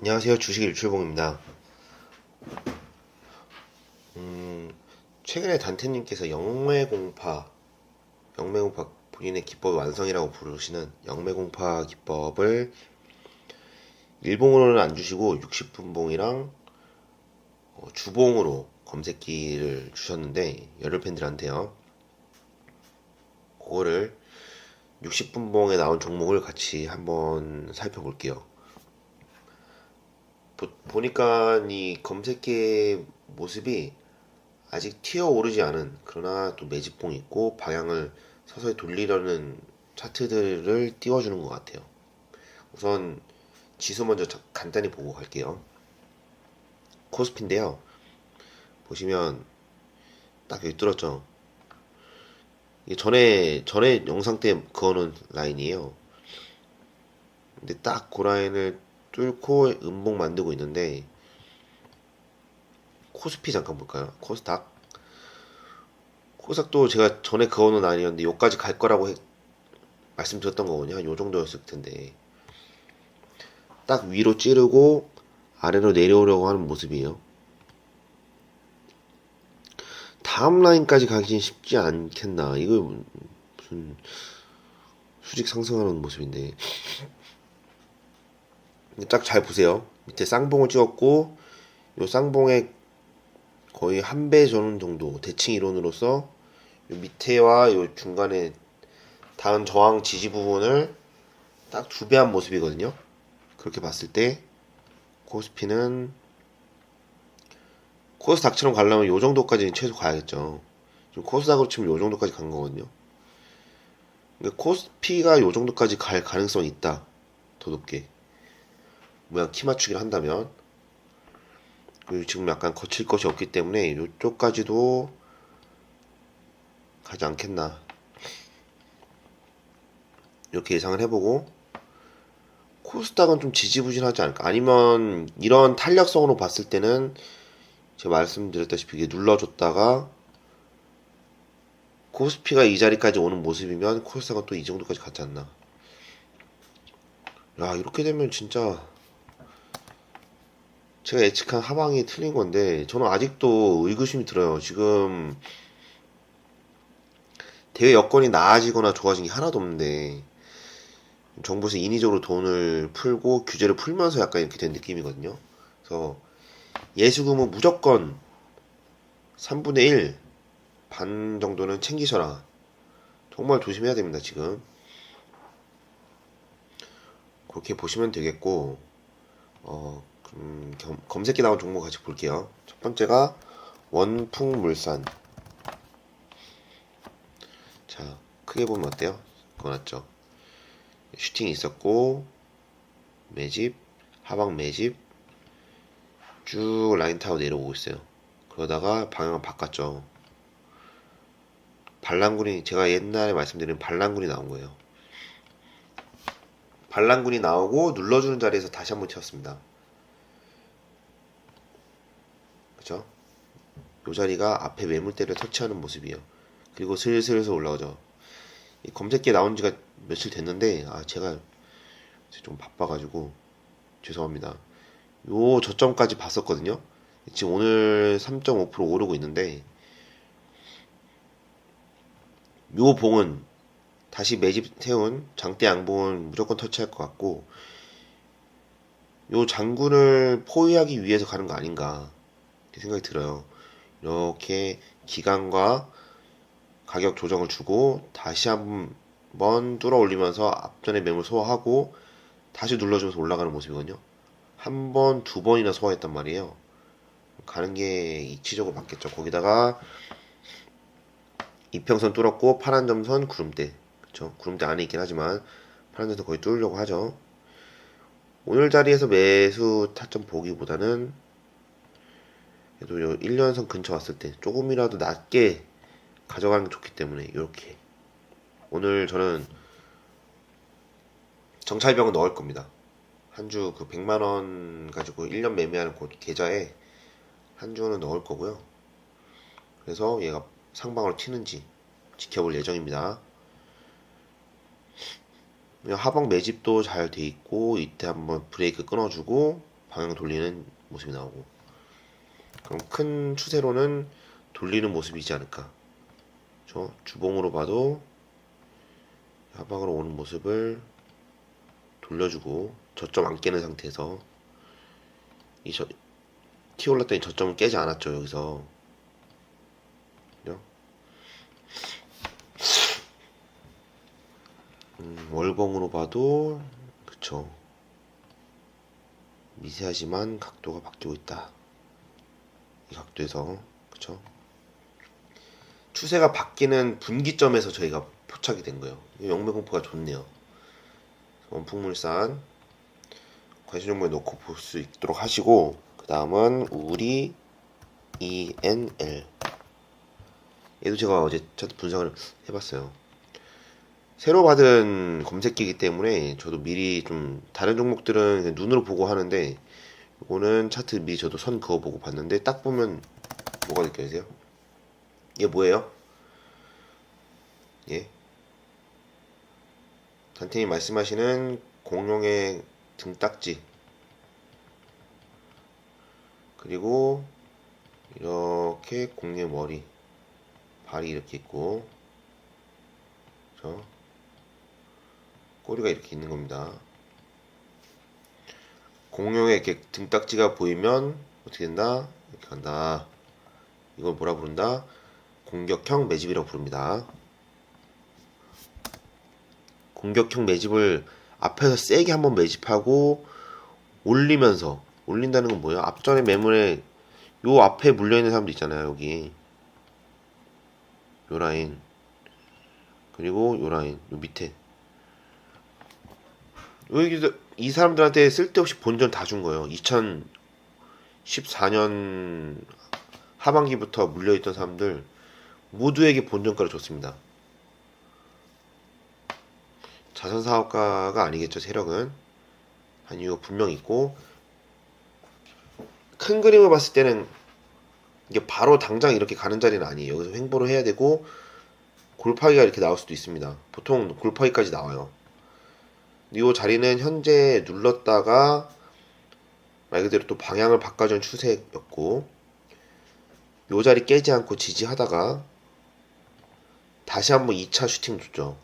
안녕하세요. 주식 일출봉입니다. 음, 최근에 단태님께서 영매공파, 영매공파 본인의 기법 완성이라고 부르시는 영매공파 기법을 일봉으로는 안 주시고 60분봉이랑 어, 주봉으로 검색기를 주셨는데 열혈 팬들한테요. 그거를 60분봉에 나온 종목을 같이 한번 살펴볼게요. 보, 니까이 검색기의 모습이 아직 튀어 오르지 않은 그러나 또 매집봉 있고 방향을 서서히 돌리려는 차트들을 띄워주는 것 같아요. 우선 지수 먼저 간단히 보고 갈게요. 코스피인데요. 보시면 딱 여기 뚫었죠. 전에 전에 영상 때 그거는 라인이에요. 근데 딱 그 라인을 뚫고 음봉 만들고 있는데 코스피 잠깐 볼까요? 코스닥 코스닥도 제가 전에 그거는 아니었는데 요까지 갈 거라고 해, 말씀드렸던 거거든요. 요 정도였을 텐데 딱 위로 찌르고 아래로 내려오려고 하는 모습이에요. 다음 라인까지 가긴 쉽지 않겠나. 이거 무슨 수직 상승하는 모습인데 딱 잘 보세요. 밑에 쌍봉을 찍었고 요 쌍봉의 거의 한 배 전원 정도 대칭 이론으로서 요 밑에와 요 중간에 다음 저항 지지 부분을 딱 두 배 한 모습이거든요. 그렇게 봤을 때 코스피는 코스닥처럼 가려면 요 정도까지는 최소 가야겠죠. 지금 코스닥으로 치면 요 정도까지 간 거거든요. 근데 코스피가 요 정도까지 갈 가능성이 있다. 더 높게. 모양 키 맞추기를 한다면. 그리고 지금 약간 거칠 것이 없기 때문에 이쪽까지도 가지 않겠나. 이렇게 예상을 해보고 코스닥은 좀 지지부진하지 않을까. 아니면 이런 탄력성으로 봤을 때는 제가 말씀드렸다시피 이게 눌러줬다가 코스피가 이 자리까지 오는 모습이면 코스닥은 또 이 정도까지 갔지 않나. 야 이렇게 되면 진짜 제가 예측한 하방이 틀린 건데 저는 아직도 의구심이 들어요. 지금 대외 여건이 나아지거나 좋아진 게 하나도 없는데 정부에서 인위적으로 돈을 풀고 규제를 풀면서 약간 이렇게 된 느낌이거든요. 그래서 예수금은 무조건 3분의 1 반 정도는 챙기셔라. 정말 조심해야 됩니다, 지금. 그렇게 보시면 되겠고, 어, 음, 검색기 나온 종목 같이 볼게요. 첫 번째가 원풍물산. 자, 크게 보면 어때요? 그거 맞죠? 슈팅이 있었고, 매집, 하방 매집, 쭉 라인 타고 내려오고 있어요. 그러다가 방향을 바꿨죠. 반란군이, 제가 옛날에 말씀드린 반란군이 나온 거예요. 반란군이 나오고 눌러주는 자리에서 다시 한번 튀었습니다. 그죠? 요 자리가 앞에 매물대를 터치하는 모습이에요. 그리고 슬슬슬 올라오죠. 이 검색기에 나온 지가 며칠 됐는데, 아, 제가 좀 바빠가지고, 죄송합니다. 요 저점까지 봤었거든요. 지금 오늘 3.5% 오르고 있는데, 요 봉은 다시 매집 세운 장대 양봉은 무조건 터치할 것 같고, 요 장군을 포위하기 위해서 가는 거 아닌가. 생각이 들어요. 이렇게 기간과 가격 조정을 주고 다시 한번 뚫어 올리면서 앞전에 매물 소화하고 다시 눌러주면서 올라가는 모습이거든요. 한 번, 두 번이나 소화했단 말이에요. 가는 게 이치적으로 맞겠죠. 거기다가 이평선 뚫었고 파란 점선 구름대. 그쵸? 구름대 안에 있긴 하지만 파란 점선 거의 뚫으려고 하죠. 오늘 자리에서 매수 타점 보기보다는 그래도 요 1년선 근처 왔을 때 조금이라도 낮게 가져가는 게 좋기 때문에 이렇게 오늘 저는 정찰병을 넣을 겁니다. 한 주 그 100만 원 가지고 1년 매매하는 그 계좌에 한 주는 넣을 거고요. 그래서 얘가 상방으로 튀는지 지켜볼 예정입니다. 하방 매집도 잘 돼 있고 이때 한번 브레이크 끊어주고 방향 돌리는 모습이 나오고 그럼 큰 추세로는 돌리는 모습이지 않을까? 저 주봉으로 봐도 하방으로 오는 모습을 돌려주고 저점 안 깨는 상태에서 이 저, 티 올랐더니 저점을 깨지 않았죠 여기서? 음, 월봉으로 봐도 그쵸. 미세하지만 각도가 바뀌고 있다 이 각도에서 그쵸? 추세가 바뀌는 분기점에서 저희가 포착이 된 거예요. 영매공포가 좋네요. 원풍물산 관심 정보에 놓고 볼 수 있도록 하시고 그 다음은 우리 ENL 얘도 제가 어제 차트 분석을 해봤어요. 새로 받은 검색기이기 때문에 저도 미리 좀 다른 종목들은 눈으로 보고 하는데 이거는 차트 미리 저도 선 그어보고 봤는데 딱 보면 뭐가 느껴지세요? 이게 뭐예요? 예? 단테님 말씀하시는 공룡의 등딱지 그리고 이렇게 공룡의 머리 발이 이렇게 있고 저 꼬리가 이렇게 있는 겁니다. 공룡의 이렇게 등딱지가 보이면 어떻게 된다? 이렇게 간다. 이걸 뭐라 부른다? 공격형 매집이라고 부릅니다. 공격형 매집을 앞에서 세게 한번 매집하고 올리면서 올린다는 건 뭐예요? 앞전에 매물에 요 앞에 물려 있는 사람도 있잖아요. 여기 요 라인 그리고 요 라인 요 밑에 여기서 이 사람들한테 쓸데없이 본전 다 준 거예요. 2014년 하반기부터 물려있던 사람들 모두에게 본전가를 줬습니다. 자선 사업가가 아니겠죠 세력은 한 이유가 분명 있고 큰 그림을 봤을 때는 이게 바로 당장 이렇게 가는 자리는 아니에요. 여기서 횡보를 해야 되고 골파기가 이렇게 나올 수도 있습니다. 보통 골파기까지 나와요. 이 자리는 현재 눌렀다가 말 그대로 또 방향을 바꿔준 추세였고 요 자리 깨지 않고 지지하다가 다시 한번 2차 슈팅 줬죠.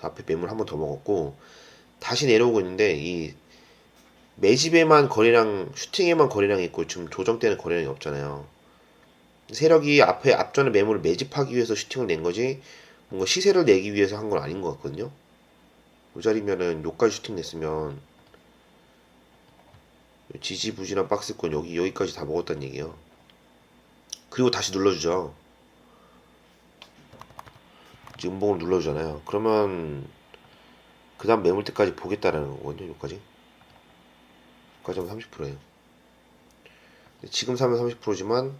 앞에 매물 한 번 더 먹었고 다시 내려오고 있는데 이 매집에만 거래량 슈팅에만 거래량이 있고 지금 조정 때는 거래량이 없잖아요. 세력이 앞에 앞전에 매물을 매집하기 위해서 슈팅을 낸 거지 뭔가 시세를 내기 위해서 한 건 아닌 것 같거든요. 이 자리면은 요까지 슈팅 냈으면 지지부진한 박스권 여기 여기까지 다 먹었다는 얘기예요. 그리고 다시 눌러주죠. 지금 음봉을 눌러주잖아요. 그러면 그 다음 매물대까지 보겠다라는 거거든요. 여기까지. 여기까지 하면 30%예요. 지금 사면 30%지만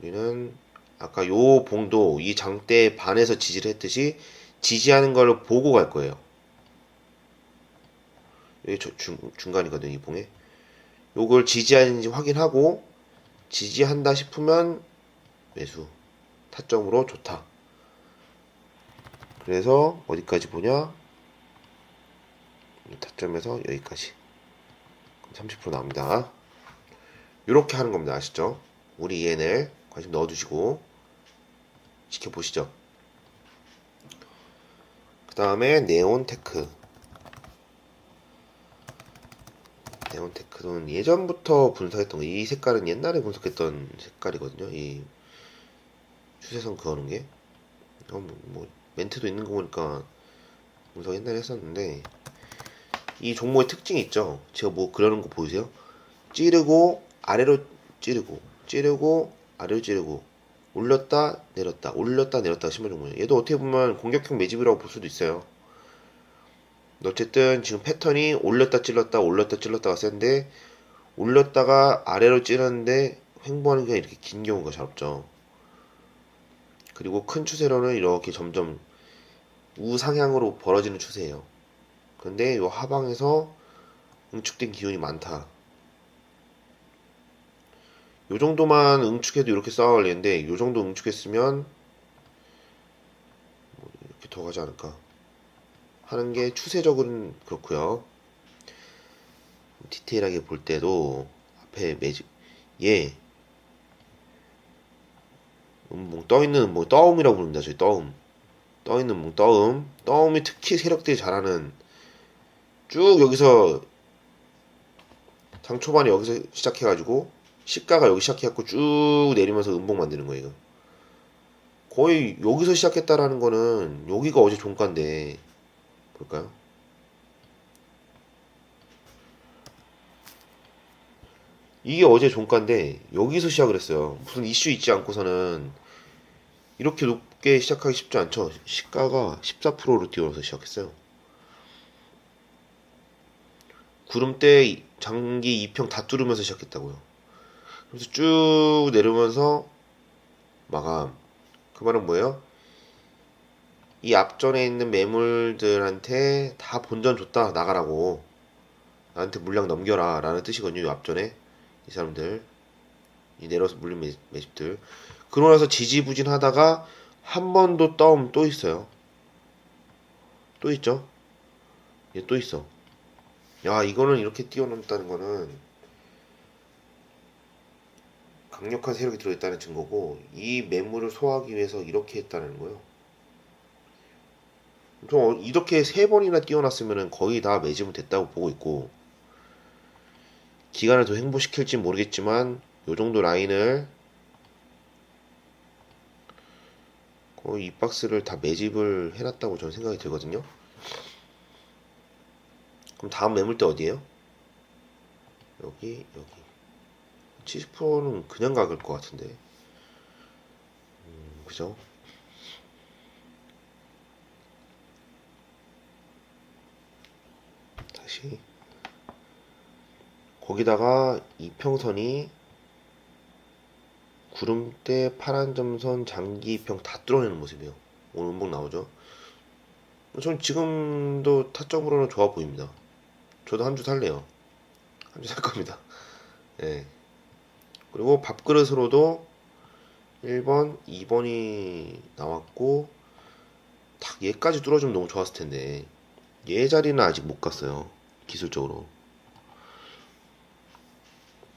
우리는 아까 요 봉도 이 장대 반에서 지지를 했듯이 지지하는 걸 보고 갈 거예요. 여기 저 중, 중간이거든요, 이 봉에. 요걸 지지하는지 확인하고 지지한다 싶으면 매수. 타점으로 좋다. 그래서 어디까지 보냐? 이 타점에서 여기까지. 30% 나옵니다. 이렇게 하는 겁니다. 아시죠? 우리 ENL 관심 넣어두시고 지켜보시죠. 그 다음에 네온테크. 네온테크는 예전부터 분석했던 거. 이 색깔은 옛날에 분석했던 색깔이거든요. 이 추세선 그어는 게. 어, 뭐, 뭐 멘트도 있는 거 보니까 분석 옛날에 했었는데 이 종목의 특징이 있죠. 제가 뭐 그러는 거 보이세요? 찌르고 아래로 찌르고 찌르고 아래로 찌르고 올렸다 내렸다 올렸다 내렸다 심한 종목이에요. 얘도 어떻게 보면 공격형 매집이라고 볼 수도 있어요. 어쨌든 지금 패턴이 올렸다 찔렀다 올렸다 찔렀다가 센데 올렸다가 아래로 찌르는데 횡보하는 게 이렇게 긴 경우가 잘 없죠. 그리고 큰 추세로는 이렇게 점점 우상향으로 벌어지는 추세예요. 근데 요 하방에서 응축된 기운이 많다. 요 정도만 응축해도 이렇게 쌓아 올리는데 요 정도 응축했으면 뭐 이렇게 더 가지 않을까 하는 게 추세적으로는 그렇고요. 디테일하게 볼 때도 앞에 매직 얘 음봉 떠 있는 음봉 떠음이라고 부릅니다. 저희 떠음 떠 있는 몽 떠음 떠음이 특히 세력들이 잘하는 쭉 여기서 장 초반에 여기서 시작해가지고 시가가 여기 시작해갖고 쭉 내리면서 음봉 만드는 거예요. 거의 여기서 시작했다라는 거는 여기가 어제 종가인데 볼까요? 이게 어제 종가인데 여기서 시작을 했어요. 무슨 이슈 있지 않고서는 이렇게 높게 시작하기 쉽지 않죠. 시가가 14%로 뛰어서 시작했어요. 구름대 장기 2평 다 뚫으면서 시작했다고요. 그래서 쭉 내려오면서 마감. 그 말은 뭐예요? 이 앞전에 있는 매물들한테 다 본전 줬다 나가라고. 나한테 물량 넘겨라 라는 뜻이거든요 이 앞전에. 이 사람들. 이 내려서 물린 매- 매집들. 그러고 나서 지지부진 하다가 한 번 더 떠움 또 있어요. 또 있죠? 얘 또 있어. 야 이거는 이렇게 뛰어넘다는 거는 강력한 세력이 들어있다는 증거고 이 매물을 소화하기 위해서 이렇게 했다는 거예요 좀 이렇게 세 번이나 뛰어났으면 거의 다 매집은 됐다고 보고 있고 기간을 더 행보시킬지 모르겠지만 요 정도 라인을 거의 이 박스를 다 매집을 해놨다고 저는 생각이 들거든요. 그럼 다음 매물대 어디에요? 여기 여기 70%는 그냥 가길 것 같은데 음, 그죠? 다시 거기다가 이평선이 구름대 파란 점선 장기평 다 뚫어내는 모습이에요. 오늘 음봉 나오죠. 전 지금도 타점으로는 좋아 보입니다. 저도 한 주 살래요. 한 주 살 겁니다. 예. 그리고 밥그릇으로도 1번, 2번이 나왔고 딱 얘까지 뚫어주면 너무 좋았을 텐데 얘 자리는 아직 못 갔어요. 기술적으로.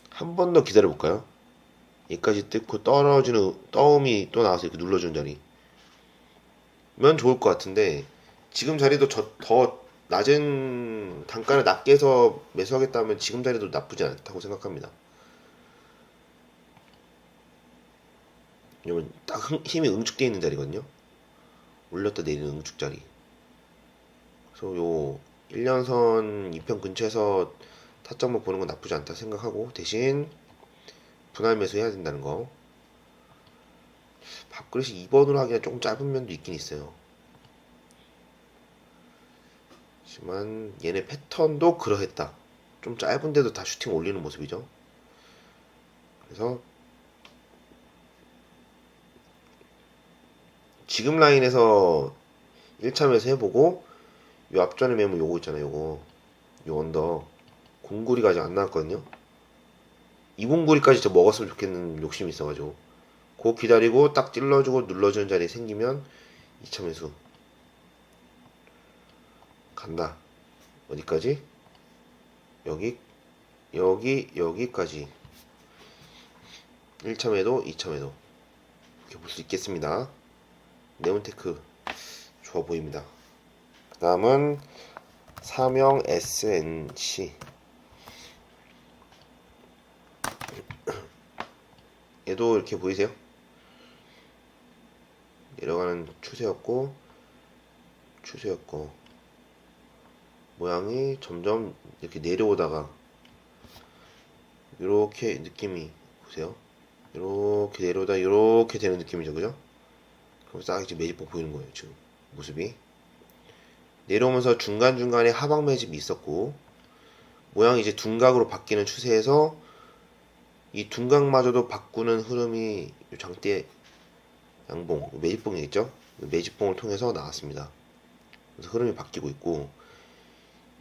한 번 더 기다려 볼까요? 얘까지 뜯고 떨어지는 떠움이 또 나와서 이렇게 눌러주는 자리. 면 좋을 것 같은데 지금 자리도 저, 더 낮은 단가를 낮게 해서 매수하겠다면 지금 자리도 나쁘지 않다고 생각합니다. 왜냐면 딱 흥- 힘이 응축되어 있는 자리거든요. 올렸다 내리는 응축 자리. 그래서 요 1년선 2편 근처에서 타점을 보는 건 나쁘지 않다 생각하고 대신 분할 매수 해야 된다는 거. 밥그릇이 2번으로 하기가 조금 짧은 면도 있긴 있어요. 하지만 얘네 패턴도 그러했다. 좀 짧은데도 다 슈팅 올리는 모습이죠. 그래서 지금 라인에서 1차 매수 해보고 요 앞전에 매물 요거 있잖아요. 요거 요 언더 공구리가 아직 안 나왔거든요. 이 공구리까지 저 먹었으면 좋겠는 욕심이 있어가지고 그거 기다리고 딱 찔러주고 눌러주는 자리 생기면 2차 매수 간다. 어디까지? 여기 여기 여기까지 1차 매도 2차 매도 이렇게 볼 수 있겠습니다. 네온테크 좋아 보입니다. 그 다음은 사명 SNC 얘도 이렇게 보이세요? 내려가는 추세였고 추세였고 모양이 점점 이렇게 내려오다가 이렇게 느낌이 보세요. 이렇게 내려오다 이렇게 되는 느낌이죠, 그죠? 그럼 싹 이제 매집봉 보이는 거예요, 지금 모습이. 내려오면서 중간중간에 하방 매집이 있었고 모양이 이제 둔각으로 바뀌는 추세에서 이 둔각마저도 바꾸는 흐름이 이 장대 양봉 매집봉이 있죠? 매집봉을 통해서 나왔습니다. 그래서 흐름이 바뀌고 있고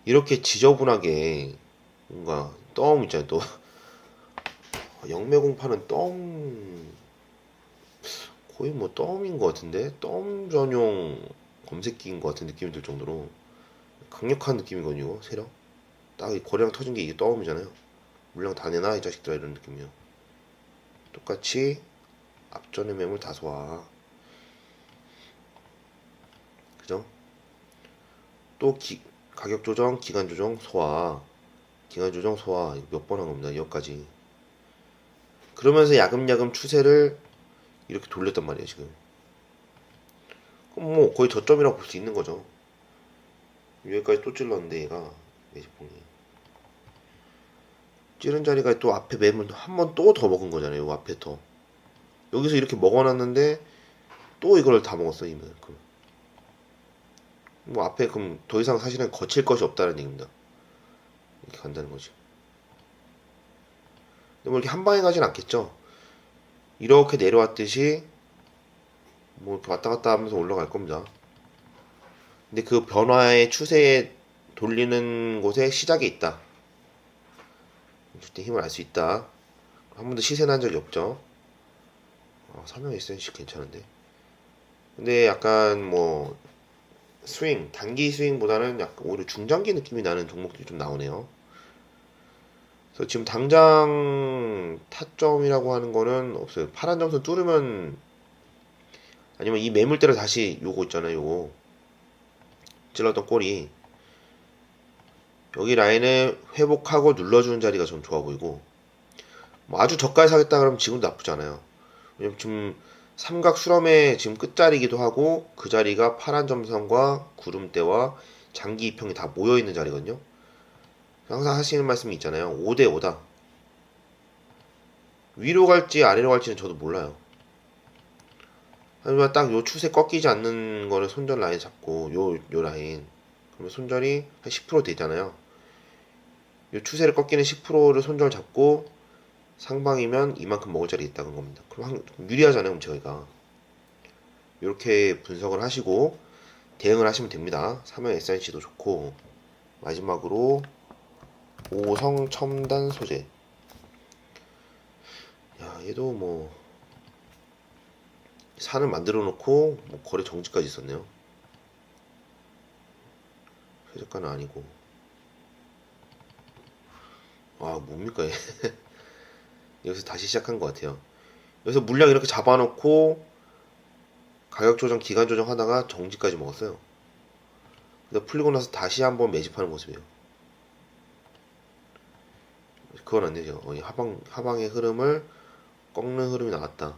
이렇게 지저분하게 뭔가 떠움 있잖아요 또. 영매공파는 떠움 거의 뭐 떠움인 것 같은데? 떠움 전용 검색기인 것 같은 느낌이 들 정도로 강력한 느낌이거든요 세력 딱이 거래량 터진 게 이게 떠오르잖아요. 물량 다 내놔 이 자식들아 이런 느낌이요. 똑같이 앞전의 매물 다 소화. 그죠? 또 기, 가격 조정, 기간 조정, 소화. 기간 조정, 소화. 몇 번 한 겁니다. 여기까지. 그러면서 야금야금 추세를 이렇게 돌렸단 말이에요, 지금. 그럼 뭐 거의 저점이라고 볼 수 있는 거죠. 여기까지 또 찔렀는데 얘가 매직봉이 찌른 자리가 또 앞에 매물 한 번 또 더 먹은 거잖아요. 요 앞에 더 여기서 이렇게 먹어놨는데 또 이걸 다 먹었어 이만큼. 뭐 앞에 그럼 더 이상 사실은 거칠 것이 없다는 얘기입니다. 이렇게 간다는 거지. 근데 뭐 이렇게 한 방에 가진 않겠죠. 이렇게 내려왔듯이 뭐 왔다 갔다 하면서 올라갈 겁니다. 근데 그 변화의 추세에 돌리는 곳에 시작이 있다. 이때 힘을 알 수 있다. 한 번도 시세 난 적이 없죠. 어, 설명 SNC 괜찮은데. 근데 약간 뭐 스윙, 단기 스윙보다는 약간 오히려 중장기 느낌이 나는 종목들이 좀 나오네요. 그래서 지금 당장 타점이라고 하는 거는 없어요. 파란 점선 뚫으면 아니면 이 매물대로 다시 요거 있잖아요. 요거 찔렀던 꼬리 여기 라인을 회복하고 눌러주는 자리가 좀 좋아 보이고 뭐 아주 저가에 사겠다 그러면 지금도 나쁘지 않아요. 왜냐면 지금 삼각 수렴의 지금 끝자리이기도 하고 그 자리가 파란 점선과 구름대와 장기 이평이 다 모여 있는 자리거든요. 항상 하시는 말씀이 있잖아요. 5대 5다. 위로 갈지 아래로 갈지는 저도 몰라요. 하지만 딱요 추세 꺾이지 않는 거를 손절 라인 잡고 요, 요 라인 그러면 손절이 한 10% 되잖아요. 요 추세를 꺾이는 10%를 손절 잡고 상방이면 이만큼 먹을 자리 있다는 겁니다. 그럼 한, 유리하잖아요, 그럼 저희가. 이렇게 분석을 하시고 대응을 하시면 됩니다. 삼형 SNC도 좋고 마지막으로 오성 첨단 소재. 야, 얘도 뭐 산을 만들어 놓고 뭐 거래 정지까지 있었네요. 최저가는 아니고. 아, 뭡니까, 얘. 여기서 다시 시작한 것 같아요. 여기서 물량 이렇게 잡아놓고 가격 조정, 기간 조정 하다가 정지까지 먹었어요. 근데 풀리고 나서 다시 한번 매집하는 모습이에요. 그건 안 되죠. 어, 이 하방, 하방의 흐름을 꺾는 흐름이 나왔다.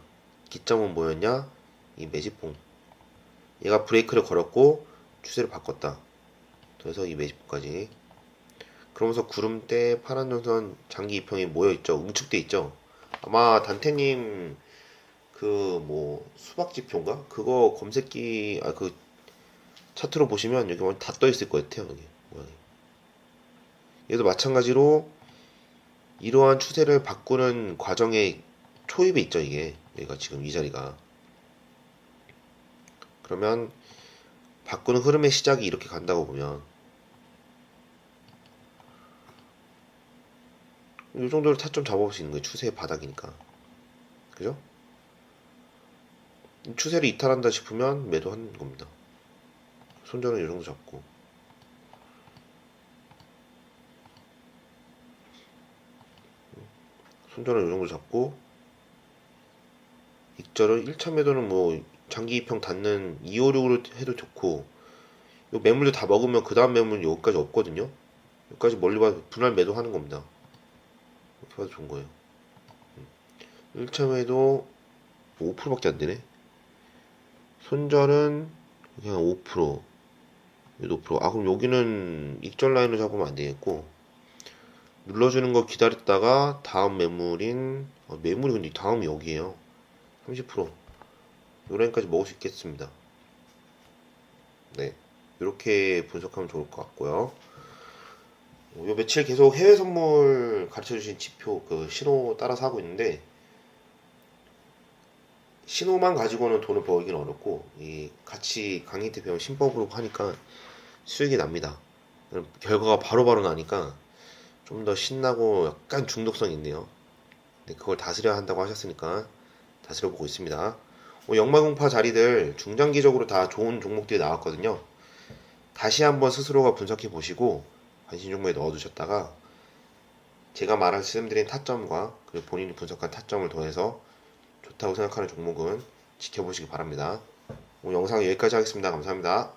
기점은 뭐였냐? 이 매집봉. 얘가 브레이크를 걸었고 추세를 바꿨다. 그래서 이 매집봉까지. 그러면서 구름대 파란 전선 장기 이평이 모여 있죠. 응축돼 있죠. 아마 단태님 그 뭐 수박 지표인가 그거 검색기 아 그 차트로 보시면 여기 다떠 있을 것 같아요. 여기 모양이. 얘도 마찬가지로 이러한 추세를 바꾸는 과정에 초입에 있죠. 이게 여기가 지금 이 자리가. 그러면 바꾸는 흐름의 시작이 이렇게 간다고 보면 이 정도로 타점 잡아볼 수 있는 거예요. 추세의 바닥이니까. 그죠? 추세를 이탈한다 싶으면 매도하는 겁니다. 손절은 이 정도 잡고. 손절은 이 정도 잡고. 익절은 1차 매도는 뭐 장기 이평 닿는 256으로 해도 좋고. 요 매물도 다 먹으면 그 다음 매물은 여기까지 없거든요. 여기까지 멀리 봐도 분할 매도하는 겁니다. 이렇게 봐도 좋은 거예요. 1참에도 5%밖에 안 되네. 손절은 그냥 5%. 얘도 5%. 아, 그럼 여기는 익절 라인을 잡으면 안 되겠고. 눌러주는 거 기다렸다가 다음 매물인, 어, 매물이 근데 다음이 여기에요. 30%. 요 라인까지 먹을 수 있겠습니다. 네. 이렇게 분석하면 좋을 것 같고요. 요 며칠 계속 해외 선물 가르쳐 주신 지표 그 신호 따라서 하고 있는데 신호만 가지고는 돈을 벌기는 어렵고 이 같이 강의 때 배운 신법으로 하니까 수익이 납니다. 결과가 바로바로 나니까 좀 더 신나고 약간 중독성이 있네요. 근데 그걸 다스려야 한다고 하셨으니까 다스려 보고 있습니다. 뭐 역마공파 자리들 중장기적으로 다 좋은 종목들이 나왔거든요. 다시 한번 스스로가 분석해 보시고 관심 종목에 넣어두셨다가 제가 말씀드린 타점과 그리고 본인이 분석한 타점을 더해서 좋다고 생각하는 종목은 지켜보시기 바랍니다. 오늘 영상 여기까지 하겠습니다. 감사합니다.